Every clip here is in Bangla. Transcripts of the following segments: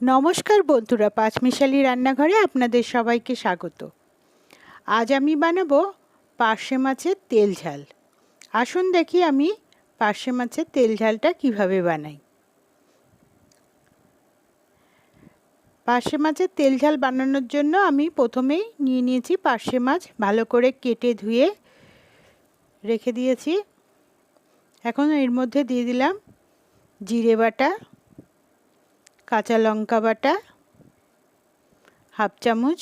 নমস্কার বন্ধুরা, পাঁচমিশালি রান্নাঘরে আপনাদের সবাইকে স্বাগত। আজ আমি বানাবো পার্শে মাছের তেল ঝাল। আসুন দেখি আমি পার্শে মাছের তেল ঝালটা কীভাবে বানাই। পার্শে মাছের তেল ঝাল বানানোর জন্য আমি প্রথমেই নিয়ে নিয়েছি পার্শে মাছ, ভালো করে কেটে ধুয়ে রেখে দিয়েছি। এখন এর মধ্যে দিয়ে দিলাম জিরে বাটা কাঁচা লঙ্কা বাটা, হাফ চামচ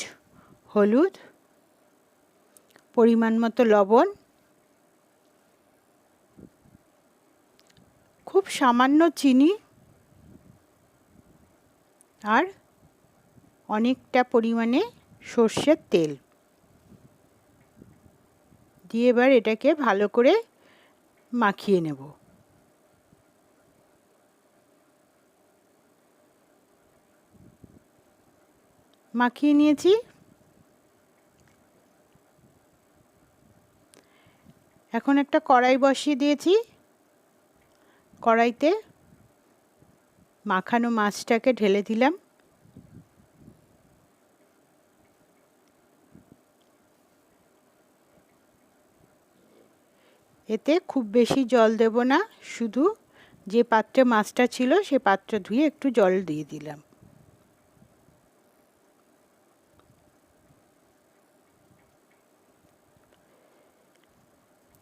হলুদ, পরিমাণ মতো লবণ, খুব সামান্য চিনি আর অনেকটা পরিমাণে সর্ষের তেল। দিয়ে এবার এটাকে ভালো করে মাখিয়ে নেব। মাখিয়ে নিয়েছি। এখন একটা কড়াই বসিয়ে দিয়েছি। কড়াইতে মাখানো মাছটাকে ঢেলে দিলাম। এতে খুব বেশি জল দেব না, শুধু যে পাত্রে মাছটা ছিল সে পাত্র ধুয়ে একটু জল দিয়ে দিলাম।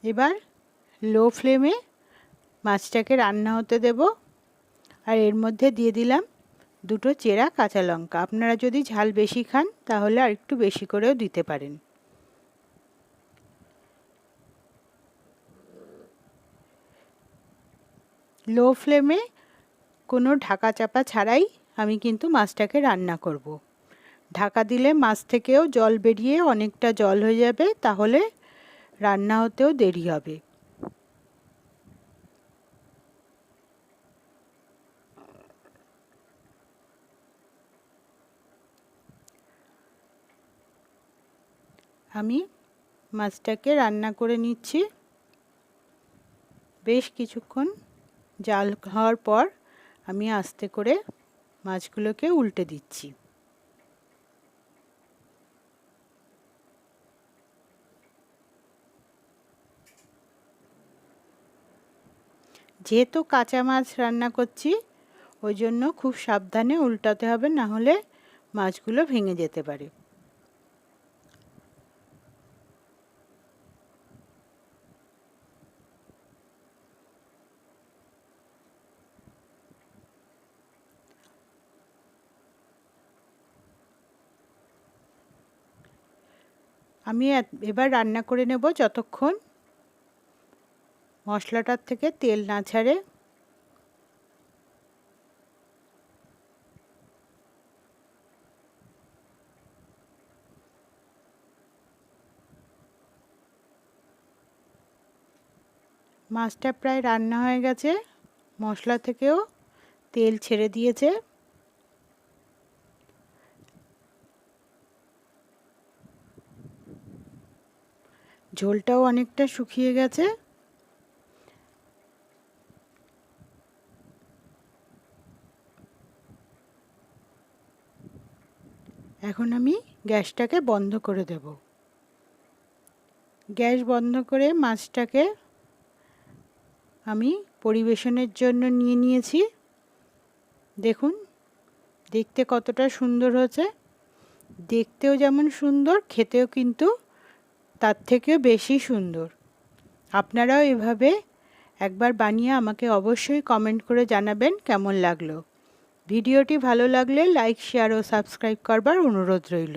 এবার লো ফ্লেমে মাছটাকে রান্না হতে দেব। আর এর মধ্যে দিয়ে দিলাম দুটো চেরা কাঁচা লঙ্কা। আপনারা যদি ঝাল বেশি খান, তাহলে আর একটু বেশি করেও দিতে পারেন। লো ফ্লেমে কোনো ঢাকা চাপা ছাড়াই আমি কিন্তু মাছটাকে রান্না করব। ঢাকা দিলে মাছ থেকেও জল বেরিয়ে অনেকটা জল হয়ে যাবে, তাহলে রান্না হতেও দেরি হবে। আমি মাছটাকে রান্না করে নিচ্ছি। বেশ কিছুক্ষণ জাল হওয়ার পর আমি আস্তে করে মাছগুলোকে উল্টে দিচ্ছি। যেহেতু কাঁচা মাছ রান্না করছি, ওই জন্য খুব সাবধানে উল্টাতে হবে, না হলে মাছগুলো ভেঙে যেতে পারে। আমি এবার রান্না করে নেব যতক্ষণ মশলাটার থেকে তেল না ছাড়ে মাছটা প্রায় রান্না হয়ে গেছে। মশলা থেকেও তেল ছেড়ে দিয়েছে। ঝোলটাও অনেকটা শুকিয়ে গেছে। এখন আমি গ্যাসটাকে বন্ধ করে দেব। গ্যাস বন্ধ করে মাছটাকে আমি পরিবেশনের জন্য নিয়ে নিয়েছি। দেখুন, দেখতে কতটা সুন্দর হয়েছে। দেখতেও যেমন সুন্দর, খেতেও কিন্তু তার থেকেও বেশি সুন্দর। আপনারাও এভাবে একবার বানিয়ে আমাকে অবশ্যই কমেন্ট করে জানাবেন কেমন লাগল। ভিডিওটি ভালো লাগলে লাইক শেয়ার ও সাবস্ক্রাইব করবার অনুরোধ রইল।